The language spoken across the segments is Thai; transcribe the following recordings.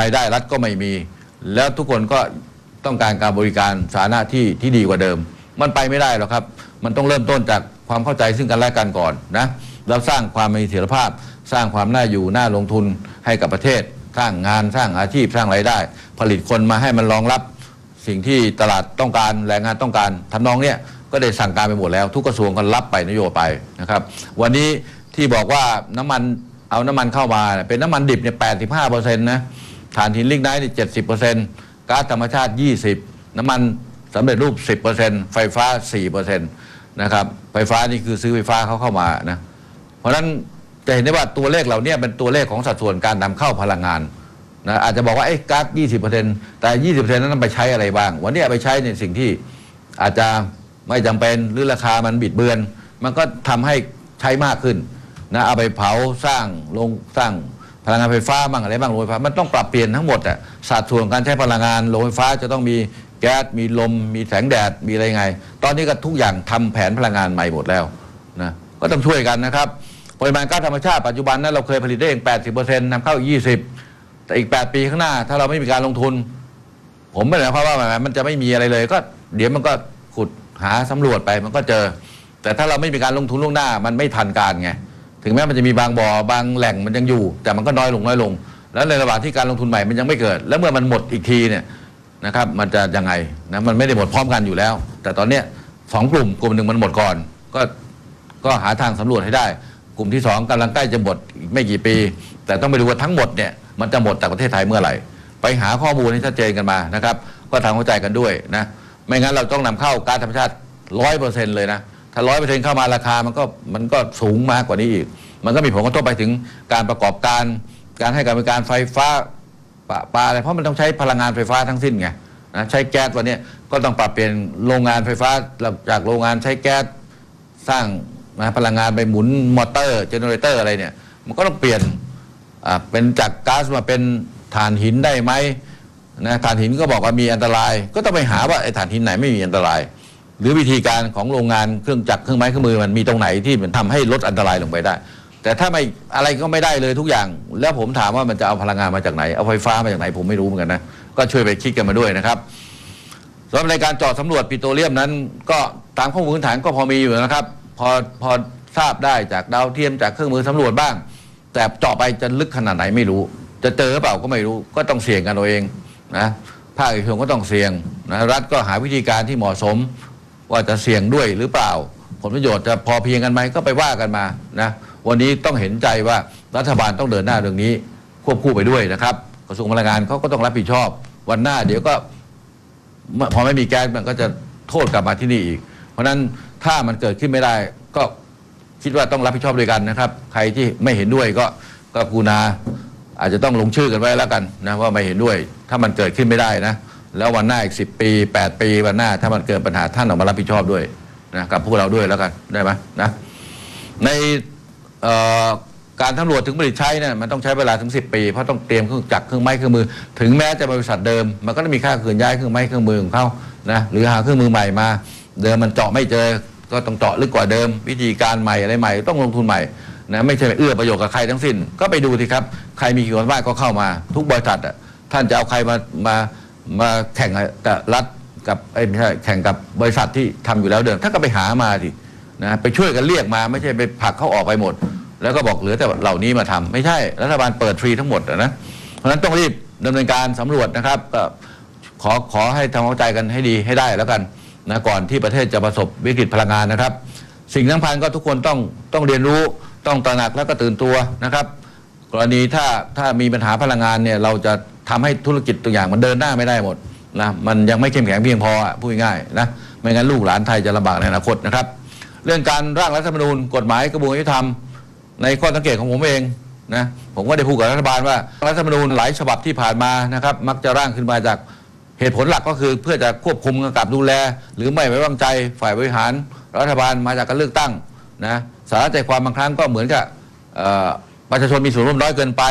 รายได้รัฐก็ไม่มี แล้วทุกคนก็ต้องการการบริการสาธารณะที่ที่ดีกว่าเดิม มันไปไม่ได้หรอกครับ มันต้องเริ่มต้นจากความเข้าใจซึ่งกันและกันก่อนนะแล้วสร้างความมีเสถียรภาพ สร้างความน่าอยู่น่าลงทุนให้กับประเทศ สร้างงานสร้างอาชีพสร้างรายได้ ผลิตคนมาให้มันรองรับ สิ่งที่ตลาดต้องการแรงงานต้องการทำนองเนี้ยก็ได้สั่งการไปหมดแล้ว ทุกกระทรวงก็รับไปนโยบายไปนะครับ วันนี้ที่บอกว่าน้ำมันเอาน้ำมันเข้ามาเป็นน้ำมันดิบเนี่ย85เปอร์เซ็นต์นะ ถ่านหินลิกไนท์เนี่ย70เปอร์เซ็นต์ก๊าซธรรมชาติ20น้ำมันสำเร็จรูป10เปอร์เซ็นต์ไฟฟ้า4เปอร์เซ็นต์นะครับไฟฟ้านี่คือซื้อไฟฟ้าเขาเข้ามานะเพราะฉะนั้นจะเห็นได้ว่าตัวเลขเหล่านี้เป็นตัวเลขของสัดส่วนการนำเข้าพลังงานนะอาจจะบอกว่าไอ้ก๊าซ20%แต่20%นั้นนำไปใช้อะไรบ้าง วันนี้ไปใช้ในสิ่งที่อาจจะไม่จำเป็นหรือราคามันบิดเบือน มันก็ทำให้ใช้มากขึ้นนะเอาไปเผาสร้างโรงสร้าง พลังงานไฟฟ้าบ้างอะไรบ้างโรงไฟฟ้ามันต้องปรับเปลี่ยนทั้งหมดอะสัดส่วนการใช้พลังงานโรงไฟฟ้าจะต้องมีแก๊สมีลม มีแสงแดดมีอะไรไง ตอนนี้ก็ทุกอย่างทำแผนพลังงานใหม่หมดแล้วนะก็ต้องช่วยกันนะครับปริมาณก๊าซธรรมชาติปัจจุบันนั้นเราเคยผลิตได้เอง 80%นำเข้าอีก 20 แต่อีก 8 ปีข้างหน้า ถ้าเราไม่มีการลงทุน ผมไม่ได้หมายความว่ามันจะไม่มีอะไรเลย ก็เดี๋ยวมันก็ขุดหาสำรวจไปมันก็เจอ แต่ถ้าเราไม่มีการลงทุนล่วงหน้ามันไม่ทันการไง ถึงแม้มันจะมีบางบ่อบางแหล่งมันยังอยู่ แต่มันก็น้อยลงน้อยลง แล้วในระหว่างที่การลงทุนใหม่มันยังไม่เกิด แล้วเมื่อมันหมดอีกทีเนี่ยนะครับมันจะยังไงนะมันไม่ได้หมดพร้อมกันอยู่แล้ว แต่ตอนเนี้ยสองกลุ่มกลุ่มหนึ่งมันหมดก่อน ก็ก็หาทางสำรวจให้ได้ กลุ่มที่สองกำลังใกล้จะหมดอีกไม่กี่ปี แต่ต้องไปดูว่าทั้งหมดเนี่ยมันจะหมดจากประเทศไทยเมื่อไหร่ ไปหาข้อมูลให้ชัดเจนกันมานะครับ ก็ทำเข้าใจกันด้วยนะไม่งั้นเราต้องนำเข้าการธรรมชาติร้อยเปอร์เซ็นต์เลยนะ ถ้าร้อยเปอร์เซ็นต์เข้ามาราคามันก็มันก็สูงมากกว่านี้อีก มันก็มีผลกระทบไปถึงการประกอบการ การให้การบริการไฟฟ้าปะปาอะไรเพราะมันต้องใช้พลังงานไฟฟ้าทั้งสิ้นไงนะใช้แก๊สวันนี้ก็ต้องปรับเปลี่ยนโรงงานไฟฟ้าจากโรงงานใช้แก๊สสร้างนะพลังงานไปหมุนมอเตอร์เจเนเรเตอร์อะไรเนี่ย มันก็ต้องเปลี่ยนอ่าเป็นจากก๊าซมาเป็นถ่านหินได้ไหมนะถ่านหินก็บอกว่ามีอันตราย ก็ต้องไปหาว่าไอ้ถ่านหินไหนไม่มีอันตราย หรือวิธีการของโรงงานเครื่องจักรเครื่องไม้เครื่องมือมันมีตรงไหนที่มันทำให้ลดอันตรายลงไปได้ แต่ถ้าไม่อะไรก็ไม่ได้เลยทุกอย่าง แล้วผมถามว่ามันจะเอาพลังงานมาจากไหนเอาไฟฟ้ามาจากไหนผมไม่รู้เหมือนกันนะก็ช่วยไปคิดกันมาด้วยนะครับสำหรับในการเจาะสำรวจปิโตรเลียมนั้น ก็ตามข้อมูลพื้นฐานก็พอมีอยู่นะครับ พอพอทราบได้จากดาวเทียมจากเครื่องมือสำรวจบ้าง แต่เจาะไปจะลึกขนาดไหนไม่รู้ จะเจอหรือเปล่าก็ไม่รู้ ก็ต้องเสี่ยงกันเอาเองนะภาคเอกชนก็ต้องเสี่ยงนะรัฐก็หาวิธีการที่เหมาะสม ว่าจะเสี่ยงด้วยหรือเปล่า ผลประโยชน์จะพอเพียงกันไหมก็ไปว่ากันมานะวันนี้ต้องเห็นใจว่ารัฐบาลต้องเดินหน้าเรื่องนี้ควบคู่ไปด้วยนะครับกระทรวงพลังงานเขาก็ต้องรับผิดชอบ วันหน้าเดี๋ยวก็พอไม่มีแก๊สมันก็จะโทษกลับมาที่นี่อีก เพราะฉะนั้นถ้ามันเกิดขึ้นไม่ได้ ก็คิดว่าต้องรับผิดชอบด้วยกันนะครับ ใครที่ไม่เห็นด้วยก็ก็กรุณาอาจจะต้องลงชื่อกันไว้แล้วกันนะว่าไม่เห็นด้วย ถ้ามันเกิดขึ้นไม่ได้นะ แล้ววันหน้าอีกสิปี8ปีวันหน้าถ้ามันเกิดปัญหาท่านออกมารับผิดชอบด้วยนะกับพวกเราด้วยแล้วกันได้ไหมนะในการสำรวจถึงผลิตใช้เนี่ยมันต้องใช้เวลาถึง 10 ปี เพราะต้องเตรียมเครื่องจักรเครื่องไม้เครื่องมือ ถึงแม้จะบริษัทเดิม มันก็ต้องมีค่าเคลื่อนย้ายเครื่องไม้เครื่องมือของเขานะหรือหาเครื่องมือใหม่มา เดิมมันเจาะไม่เจอ ก็ต้องเจาะลึกกว่าเดิม วิธีการใหม่อะไรใหม่ ต้องลงทุนใหม่นะไม่ใช่เอื้อประโยชน์กับใครทั้งสิ้น ก็ไปดูสิครับ ใครมีขีดความสามารถก็เข้ามา ทุกบริษัทอะท่านจะเอาใครมามา มาแข่งกับรัฐกับเอ้ไม่ใช่แข่งกับบริษัทที่ทำอยู่แล้วเดิมท่าก็ไปหามาสินะไปช่วยกันเรียกมาไม่ใช่ไปผลักเขาออกไปหมด แล้วก็บอกเหลือแต่เหล่านี้มาทำไม่ใช่รัฐบาลเปิดฟรีทั้งหมดนะเพราะฉะนั้นต้องรีบดำเนินการสำรวจนะครับก็ขอขอให้ทำความเข้าใจกันให้ดีให้ได้แล้วกันนะก่อนที่ประเทศจะประสบวิกฤตพลังงานนะครับ สิ่งสำคัญก็ทุกคนต้องต้องเรียนรู้ต้องตระหนักแล้วก็ตื่นตัวนะครับ กรณีถ้าถ้ามีปัญหาพลังงานเนี่ยเราจะ ทำให้ธุรกิจตัวอย่างมันเดินหน้าไม่ได้หมดนะมันยังไม่เข้มแข็งเพียงพอพูดง่ายนะไม่งั้นลูกหลานไทยจะลำบากในอนาคตนะครับ เรื่องการร่างรัฐธรรมนูญกฎหมายกระบวนการยุติธรรม ในข้อสังเกตของผมเองนะผมก็ได้พูดกับรัฐบาลว่ารัฐธรรมนูญหลายฉบับที่ผ่านมานะครับ มักจะร่างขึ้นมาจากเหตุผลหลักก็คือเพื่อจะควบคุมกำกับดูแล หรือไม่ไว้วางใจฝ่ายบริหาร รัฐบาลมาจากการเลือกตั้งนะสาระใจความบางครั้งก็เหมือนกับประชาชนมีส่วนร่วมน้อยเกินไป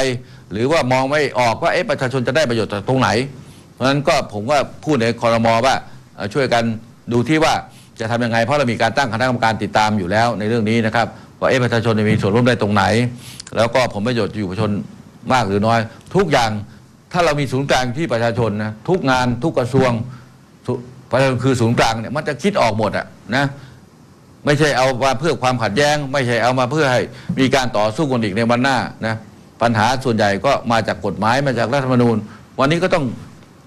หรือว่ามองไม่ออกว่าเอ๊ะประชาชนจะได้ประโยชน์จากตรงไหน เพราะฉะนั้นก็ผมก็พูดในคอรมอว่าช่วยกันดูที่ว่าจะทำยังไงเพราะเรามีการตั้งคณะกรรมการติดตามอยู่แล้วในเรื่องนี้นะครับว่าเอ๊ะประชาชนจะมีส่วนร่วมได้ตรงไหน แล้วก็ผลประโยชน์อยู่ประชาชนมากหรือน้อย ทุกอย่างถ้าเรามีศูนย์กลางที่ประชาชนนะทุกงานทุกกระทรวงประชาชนคือศูนย์กลางเนี่ยมันจะคิดออกหมดอะนะไม่ใช่เอามาเพื่อความขัดแย้ง ไม่ใช่เอามาเพื่อให้มีการต่อสู้กันอีกในวันหน้านะ ปัญหาส่วนใหญ่ก็มาจากกฎหมายมาจากรัฐธรรมนูญ วันนี้ก็ต้อง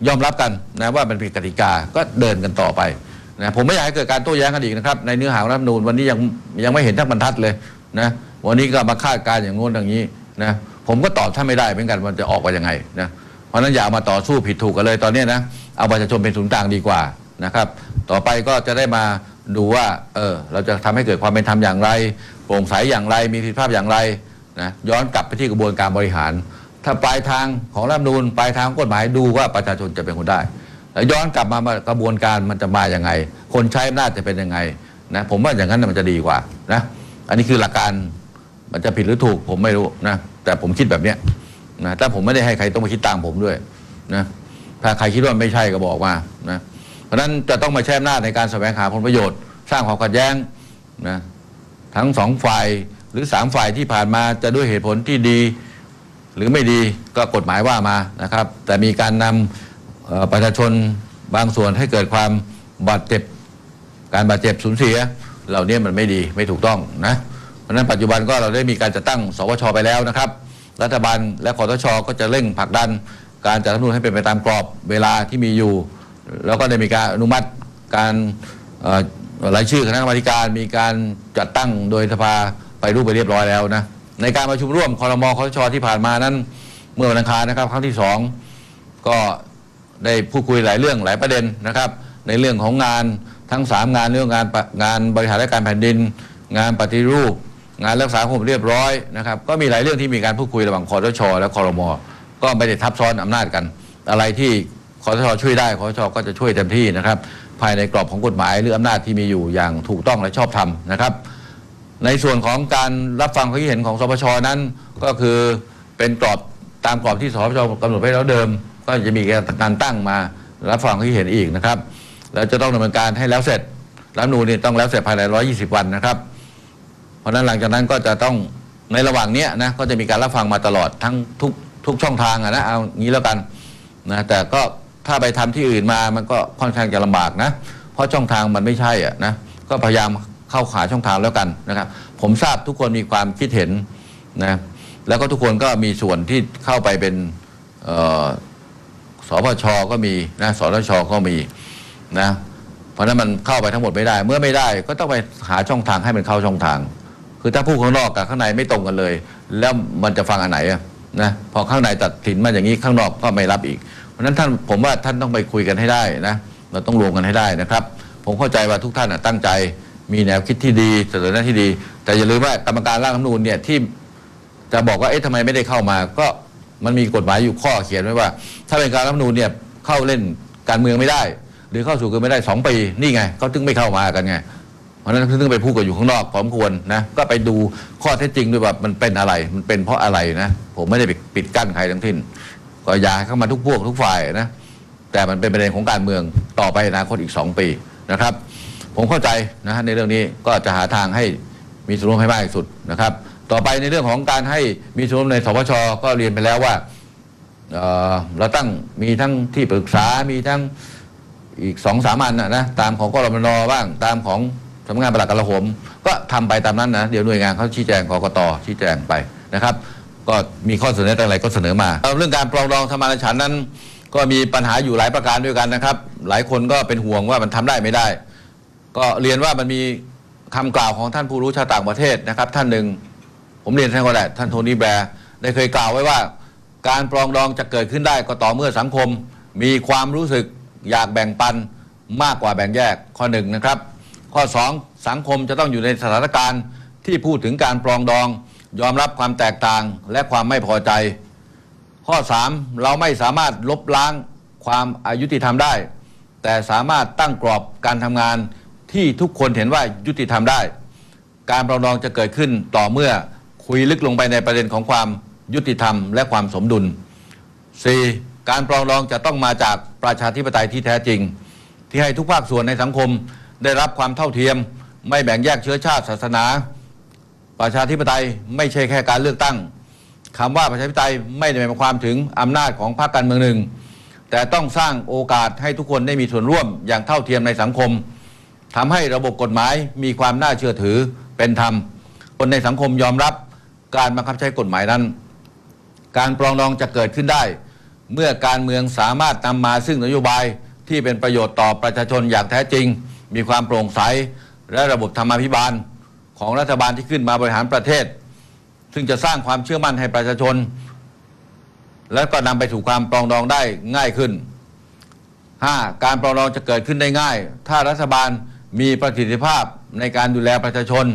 ยอมรับกันนะว่ามันผิดกติกาก็เดินกันต่อไปนะผมไม่อยากให้เกิดการโต้แย้งกันอีกนะครับในเนื้อหาของรัฐธรรมนูญวันนี้ยังยังไม่เห็นทั้งบรรทัดเลยนะวันนี้ก็มาคาดการอย่างโน้นอย่างนี้นะผมก็ตอบท่านไม่ได้เหมือนกันมันจะออกมายังไงนะเพราะนั้นอย่ามาต่อสู้ผิดถูกกันเลยตอนนี้นะเอาประชาชนเป็นศูนย์กลางดีกว่านะครับ ต่อไปก็จะได้มาดูว่าเออเราจะทำให้เกิดความเป็นธรรมอย่างไรโปร่งใสอย่างไรมีประสิทธิภาพอย่างไร นะย้อนกลับไปที่กระบวนการบริหาร ถ้าปลายทางของรัฐมนูญปลายทางของกฎหมายดูว่าประชาชนจะเป็นคนได้แล้วย้อนกลับมากระบวนการมันจะมาอย่างไง คนใช้อำนาจจะเป็นยังไงนะผมว่าอย่างนั้นมันจะดีกว่านะอันนี้คือหลักการมันจะผิดหรือถูกผมไม่รู้นะแต่ผมคิดแบบเนี้ยนะแต่ผมไม่ได้ให้ใครต้องมาคิดตามผมด้วยนะถ้าใครคิดว่าไม่ใช่ก็บอกมานะเพราะฉะนั้นจะต้องมาใช้อำนาจในการแสวงหาผลประโยชน์ สร้างความขัดแย้งนะทั้งสองฝ่าย หรือสามฝ่ายที่ผ่านมาจะด้วยเหตุผลที่ดีหรือไม่ดีก็กฎหมายว่ามานะครับ แต่มีการนำประชาชนบางส่วนให้เกิดความบาดเจ็บ การบาดเจ็บสูญเสีย เหล่านี้มันไม่ดีไม่ถูกต้องนะเพราะฉะนั้นปัจจุบันก็เราได้มีการจัดตั้ง สวชไปแล้วนะครับ รัฐบาลและคอทชก็จะเร่งผลักดัน การจัดรัฐมนูญให้เป็นไปตามกรอบเวลาที่มีอยู่ แล้วก็ได้มีการอนุมัติการรายชื่อคณะกรรมการมีการจัดตั้งโดยสภา ไปรูปไปเรียบร้อยแล้วนะในการประชุมร่วมคอรมอคอทชที่ผ่านมานั้น เมื่อวันอังคารนะครับ ครั้งที่สองก็ได้พูดคุยหลายเรื่องหลายประเด็นนะครับ ในเรื่องของงานทั้ง 3 งานเรื่องงานงานบริหารราชการแผ่นดิน งานปฏิรูป งานรักษาความเรียบร้อยนะครับ ก็มีหลายเรื่องที่มีการพูดคุยระหว่างคอทชและคอรมอก็ไม่ได้ทับซ้อนอำนาจกัน อะไรที่คอทชช่วยได้คอทชก็จะช่วยเต็มที่นะครับ ภายในกรอบของกฎหมายหรืออำนาจที่มีอยู่อย่างถูกต้องและชอบธรรมนะครับ ในส่วนของการรับฟังความคิดเห็นของสปชนั้น ก็คือเป็นกรอบตามกรอบที่สปชกำหนดไว้แล้วเดิม ก็จะมีการตั้งมารับฟังความคิดเห็นอีกนะครับแล้วจะต้องดำเนินการให้แล้วเสร็จรัฐมนูนี่ต้องแล้วเสร็จภายใน 120 วันนะครับ เพราะนั้นหลังจากนั้นก็จะต้องในระหว่างนี้นะก็จะมีการรับฟังมาตลอดทั้งทุกทุกช่องทางอะนะเอางี้แล้วกันนะแต่ก็ถ้าไปทำที่อื่นมามันก็ค่อนข้างจะลำบากนะ เพราะช่องทางมันไม่ใช่อะนะก็พยายาม เข้าขาช่องทางแล้วกันนะครับ ผมทราบทุกคนมีความคิดเห็นนะแล้วก็ทุกคนก็มีส่วนที่เข้าไปเป็นสพชก็มีนะสทชก็มีนะเพราะนั้นมันเข้าไปทั้งหมดไม่ได้ เมื่อไม่ได้ก็ต้องไปหาช่องทางให้มันเข้าช่องทาง คือถ้าผู้ข้างนอกกับข้างในไม่ตรงกันเลย แล้วมันจะฟังอันไหนอะนะพอข้างในตัดสินมาอย่างนี้ข้างนอกก็ไม่รับอีก เพราะนั้นท่านผมว่าท่านต้องไปคุยกันให้ได้นะเราต้องรวมกันให้ได้นะครับ ผมเข้าใจว่าทุกท่านตั้งใจ มีแนวคิดที่ดีเสนอหน้าที่ดี แต่อย่าลืมว่ากรรมการร่างรัฐธรรมนูญเนี่ยที่จะบอกว่าเอ๊ะทำไมไม่ได้เข้ามา ก็มันมีกฎหมายอยู่ข้อเขียนไว้ว่า ถ้าเป็นการรัฐธรรมนูญเนี่ยเข้าเล่นการเมืองไม่ได้ หรือเข้าสู่กันไม่ได้สองปีนี่ไงเขาถึงไม่เข้ามากันไงเพราะฉะนั้นเขาถึงไปพูดกันอยู่ข้างนอกพร้อมควรนะก็ไปดูข้อเท็จจริงด้วยว่ามันเป็นอะไรมันเป็นเพราะอะไรนะ ผมไม่ได้ปิดกั้นใครทั้งสิ้นก็อยากเข้ามาทุกพวกทุกฝ่ายนะแต่มันเป็นประเด็นของการเมืองต่อไปอนาคตอีก2ปีนะครับ ผมเข้าใจนะฮะในเรื่องนี้ก็จะหาทางให้มีส่วนร่วมให้มากที่สุดนะครับ ต่อไปในเรื่องของการให้มีส่วนร่วมในสพชก็เรียนไปแล้วว่าเเราตั้งมีทั้งที่ปรึกษา มีทั้งอีกสองสามอันนะนะตามของกรมนบ้างตามของสำนักงานปลัดกระหมก็ทำไปตามนั้นนะเดี๋ยวหน่วยงานเขาชี้แจงกกตชี้แจงไปนะครับ ก็มีข้อเสนออะไรก็เสนอมา เรื่องการปรองดองธรรมาฉันนั้น ก็มีปัญหาอยู่หลายประการด้วยกันนะครับ หลายคนก็เป็นห่วงว่ามันทำได้ไม่ได้ ก็เรียนว่ามันมีคำกล่าวของท่านผู้รู้ชาติต่างประเทศนะครับ ท่านหนึ่ง ผมเรียนท่านก็ได้ท่านโทนี่แบร์ได้เคยกล่าวไว้ว่า การปรองดองจะเกิดขึ้นได้ก็ต่อเมื่อสังคม มีความรู้สึกอยากแบ่งปันมากกว่าแบ่งแยกข้อหนึ่งนะครับ ข้อสองสังคมจะต้องอยู่ในสถานการณ์ที่พูดถึงการปรองดอง ยอมรับความแตกต่างและความไม่พอใจ ข้อ 3 เราไม่สามารถลบล้างความอายุติธรรมได้ แต่สามารถตั้งกรอบการทำงาน ที่ทุกคนเห็นว่ายุติธรรมได้ การปรองดองจะเกิดขึ้นต่อเมื่อคุยลึกลงไปในประเด็นของความยุติธรรม และความสมดุล 4. การปรองดองจะต้องมาจากประชาธิปไตยที่แท้จริง ที่ให้ทุกภาคส่วนในสังคมได้รับความเท่าเทียม ไม่แบ่งแยกเชื้อชาติศาสนา ประชาธิปไตยไม่ใช่แค่การเลือกตั้งคำว่าประชาธิปไตยไม่ได้หมายความถึงอำนาจของพรรคการเมืองหนึ่ง แต่ต้องสร้างโอกาสให้ทุกคนได้มีส่วนร่วมอย่างเท่าเทียมในสังคม ทำให้ระบบกฎหมายมีความน่าเชื่อถือเป็นธรรม คนในสังคมยอมรับการบังคับใช้กฎหมายนั้น การปรองดองจะเกิดขึ้นได้ เมื่อการเมืองสามารถนำมาซึ่งนโยบายที่เป็นประโยชน์ต่อประชาชนอย่างแท้จริง มีความโปร่งใสและระบบธรรมาภิบาลของรัฐบาลที่ขึ้นมาบริหารประเทศ ซึ่งจะสร้างความเชื่อมั่นให้ประชาชน และก็นำไปสู่ความปรองดองได้ง่ายขึ้น 5. การปรองดองจะเกิดขึ้นได้ง่าย ถ้ารัฐบาล มีประสิทธิภาพในการดูแลประชาชน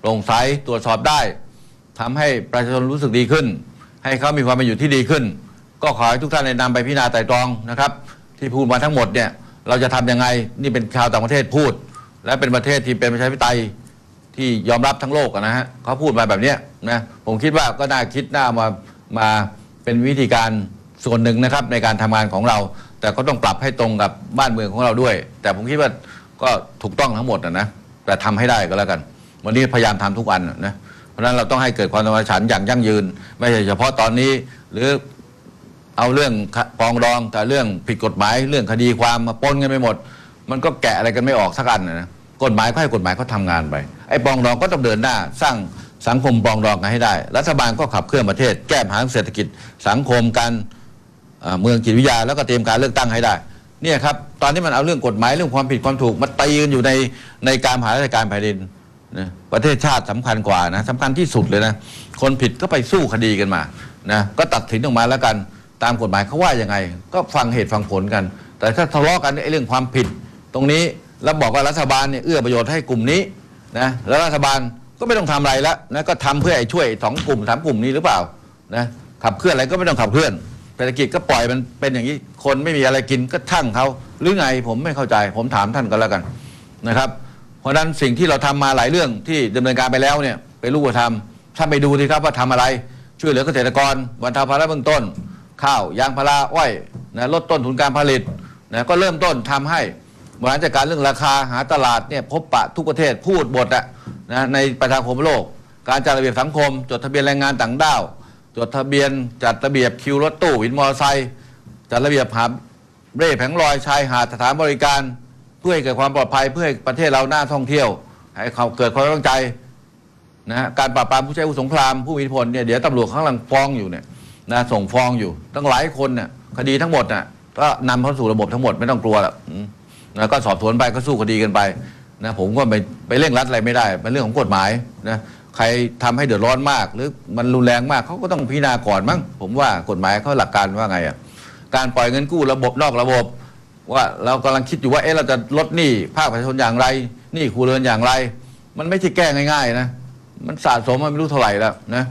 โปร่งใสตรวจสอบได้ทำให้ประชาชนรู้สึกดีขึ้น ให้เขามีความเป็นอยู่ที่ดีขึ้น ก็ขอให้ทุกท่านได้นำไปพิจารณาไต่ตรองนะครับ ที่พูดมาทั้งหมดเนี่ยเราจะทำยังไงนี่เป็นชาวต่างประเทศพูด และเป็นประเทศที่เป็นประชาธิปไตยที่ยอมรับทั้งโลกนะฮะเขาพูดมาแบบเนี้ยนะผมคิดว่าก็น่าคิดน่ามามาเป็นวิธีการส่วนหนึ่งนะครับในการทำงานของเรา แต่ก็ต้องปรับให้ตรงกับบ้านเมืองของเราด้วย แต่ผมคิดว่า ก็ถูกต้องทั้งหมดนะนะแต่ทำให้ได้ก็แล้วกัน วันนี้พยายามทำทุกวันนะเพราะฉะนั้นเราต้องให้เกิดความสมานฉันอย่างยั่งยืน ไม่ใช่เฉพาะตอนนี้หรือเอาเรื่องปองดองแต่เรื่องผิดกฎหมาย เรื่องคดีความมาปนกันไปหมด มันก็แกะอะไรกันไม่ออกสักอันนะกฎหมายก็ให้กฎหมายเขาทำงานไปไอ้ปองดองก็ต้องเดินหน้า สร้างสังคมปองดองกันให้ได้ รัฐบาลก็ขับเคลื่อนประเทศ แก้ปัญหาเศรษฐกิจสังคมการเมืองจิตวิทยาแล้วก็เตรียมการเลือกตั้งให้ได้ เนี่ยครับตอนนี้มันเอาเรื่องกฎหมายเรื่องความผิดความถูกมาตีกันอยู่ในในการหาราชการแผ่นดินนะประเทศชาติสำคัญกว่านะสำคัญที่สุดเลยนะคนผิดก็ไปสู้คดีกันมานะก็ตัดสินออกมาแล้วกันตามกฎหมายเขาว่ายังไง ก็ฟังเหตุฟังผลกัน แต่ถ้าทะเลาะกันไอ้เรื่องความผิด ตรงนี้แล้วบอกว่ารัฐบาลเนี่ยเอื้อประโยชน์ให้กลุ่มนี้นะแล้วรัฐบาลก็ไม่ต้องทำอะไรแล้วนะก็ทำเพื่อไอ้ช่วยสองกลุ่มสามกลุ่มนี้หรือเปล่านะขับเคลื่อนอะไรก็ไม่ต้องขับเคลื่อน เศรษฐกิจก็ปล่อยมันเป็นอย่างนี้คนไม่มีอะไรกินก็ช่างเขาหรือไงผมไม่เข้าใจ ผมถามท่านก็แล้วกันนะครับ เพราะฉะนั้นสิ่งที่เราทำมาหลายเรื่องที่ดำเนินการไปแล้วเนี่ยเป็นรูปธรรมท่านไปดูสิครับว่าทำอะไร ช่วยเหลือเกษตรกรบรรเทาภาระเบื้องต้น ข้าวยางพาราอ้อยนะลดต้นทุนการผลิตนะก็เริ่มต้นทำให้บริหารจัดการเรื่องราคาหาตลาดเนี่ยพบปะทุกประเทศพูดบทอะนะในประชาคมโลก การจัดระเบียบสังคม จดทะเบียนแรงงานต่างด้าว จดทะเบียนจัดระเบียบคิวรถตู้วินมอเตอร์ไซค์จัดระเบียบหาเร่แผงลอยชายหาดสถานบริการ เพื่อให้เกิดความปลอดภัยเพื่อให้ประเทศเราหน่าท่องเที่ยว ให้เขาเกิดความตั้งใจนะฮะการปราบปรามผู้ใช้อาวุธสงครามผู้มีอิทธิพลเนี่ยเดี๋ยวตำรวจข้างหลังฟ้องอยู่เนี่ยนะส่งฟ้องอยู่ตั้งหลายคนเนี่ยคดีทั้งหมดน่ะก็นำเข้าสู่ระบบทั้งหมดไม่ต้องกลัวหรอกนะก็สอบสวนไปก็สู้คดีกันไปนะผมก็ไปไปเร่งรัดอะไรไม่ได้เป็นเรื่องของกฎหมายนะ ใครทำให้เดือดร้อนมาก หรือมันรุนแรงมากเขาก็ต้องพิจารณาก่อนมั้งผมว่ากฎหมายเขาหลักการว่าไงอะการปล่อยเงินกู้ระบบนอกระบบ ว่าเรากำลังคิดอยู่ว่าเอ๊ะเราจะลดหนี้ภาคประชาชนอย่างไรหนี้ครัวเรือนอย่างไร มันไม่ใช่แก้ง่ายๆนะมันสะสมมาไม่รู้เท่าไหร่แล้วนะ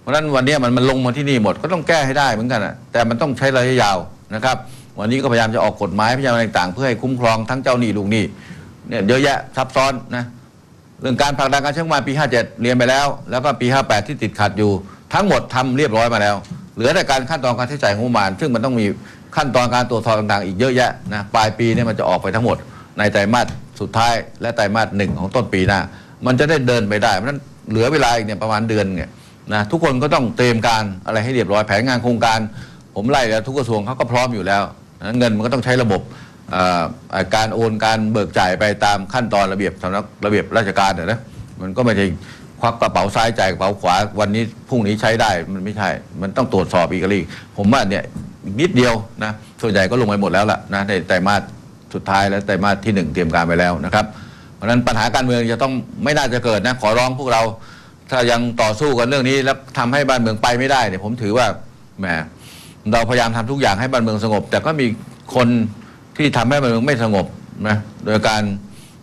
เพราะฉะนั้นวันนี้มันมันลงมาที่นี่หมดก็ต้องแก้ให้ได้เหมือนกันอะแต่มันต้องใช้ระยะยาวนะครับ วันนี้ก็พยายามจะออกกฎหมายพยายามอะไรต่างๆ เพื่อให้คุ้มครองทั้งเจ้าหนี้ลูกหนี้เนี่ยเยอะแยะซับซ้อนนะ เรื่องการผลักดันการใช้งบประมาณปี 57 เรียนไปแล้ว แล้วก็ปี 58 ที่ติดขัดอยู่ ทั้งหมดทำเรียบร้อยมาแล้ว เหลือแต่การขั้นตอนการใช้จ่ายงบประมาณ ซึ่งมันต้องมีขั้นตอนการตรวจสอบต่างๆ อีกเยอะแยะนะปลายปีนี่มันจะออกไปทั้งหมด ในไตรมาสสุดท้ายและไตรมาสหนึ่งของต้นปีหน้า มันจะได้เดินไปได้เพราะฉะนั้นเหลือเวลาอีกเนี่ยประมาณเดือนเนี่ยนะทุกคนก็ต้องเตรียมการอะไรให้เรียบร้อยแผนงานโครงการ ผมไล่แล้วทุกกระทรวงเขาก็พร้อมอยู่แล้วนะเงินมันก็ต้องใช้ระบบ การโอนการเบิกจ่ายไปตามขั้นตอนระเบียบสำนักระเบียบราชการนะนะมันก็ไม่ใช่ควักกระเป๋าซ้ายจ่ายกระเป๋าขวาวันนี้พรุ่งนี้ใช้ได้มันไม่ใช่ มันต้องตรวจสอบอีกอะไรอีกผมว่าเนี่ยนิดเดียวนะส่วนใหญ่ก็ลงไปหมดแล้วล่ะนะในไตรมาสสุดท้ายและไตรมาสที่หนึ่งเตรียมการไปแล้วนะครับ เพราะฉะนั้นปัญหาการเมืองจะต้องไม่น่าจะเกิดนะขอร้องพวกเรา ถ้ายังต่อสู้กันเรื่องนี้แล้วทำให้บ้านเมืองไปไม่ได้เนี่ยผมถือว่าแหมเราพยายามทำทุกอย่างให้บ้านเมืองสงบ แต่ก็มีคน ที่ทำให้บ้านไม่สงบนะโดยการ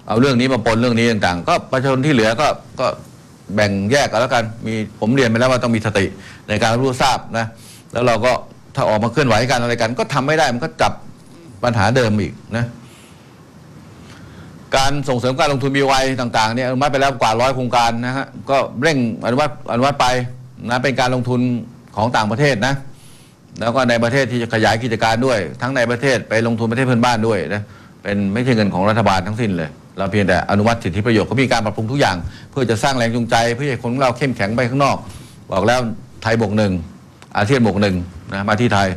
เอาเรื่องนี้มาปนเรื่องนี้ต่างๆ ก็ประชาชนที่เหลือก็ก็แบ่งแยกกันแล้วกันมีผมเรียนไปแล้วว่าต้องมีสติในการรู้ทราบนะแล้วเราก็ถ้าออกมาเคลื่อนไหวกันอะไรกัน ก็ทำไม่ได้มันก็จับปัญหาเดิมอีกนะการส่งเสริมการลงทุนมีไวต่างๆเนี่ยอนุมัติไปแล้วกว่าร้อยโครงการนะฮะก็เร่งอนุมัติอนุมัติไปนะเป็นการลงทุนของต่างประเทศนะ แล้วก็ในประเทศที่จะขยายกิจการด้วย ทั้งในประเทศไปลงทุนประเทศเพื่อนบ้านด้วยนะเป็นไม่ใช่เงินของรัฐบาลทั้งสิ้นเลย เราเพียงแต่อนุมัติสิทธิประโยชน์เขามีการปรับปรุงทุกอย่าง เพื่อจะสร้างแรงจูงใจเพื่อให้คนของเราเข้มแข็งไปข้างนอก บอกแล้วไทยบวกหนึ่งอาเซียนบวกหนึ่งนะมาที่ไทย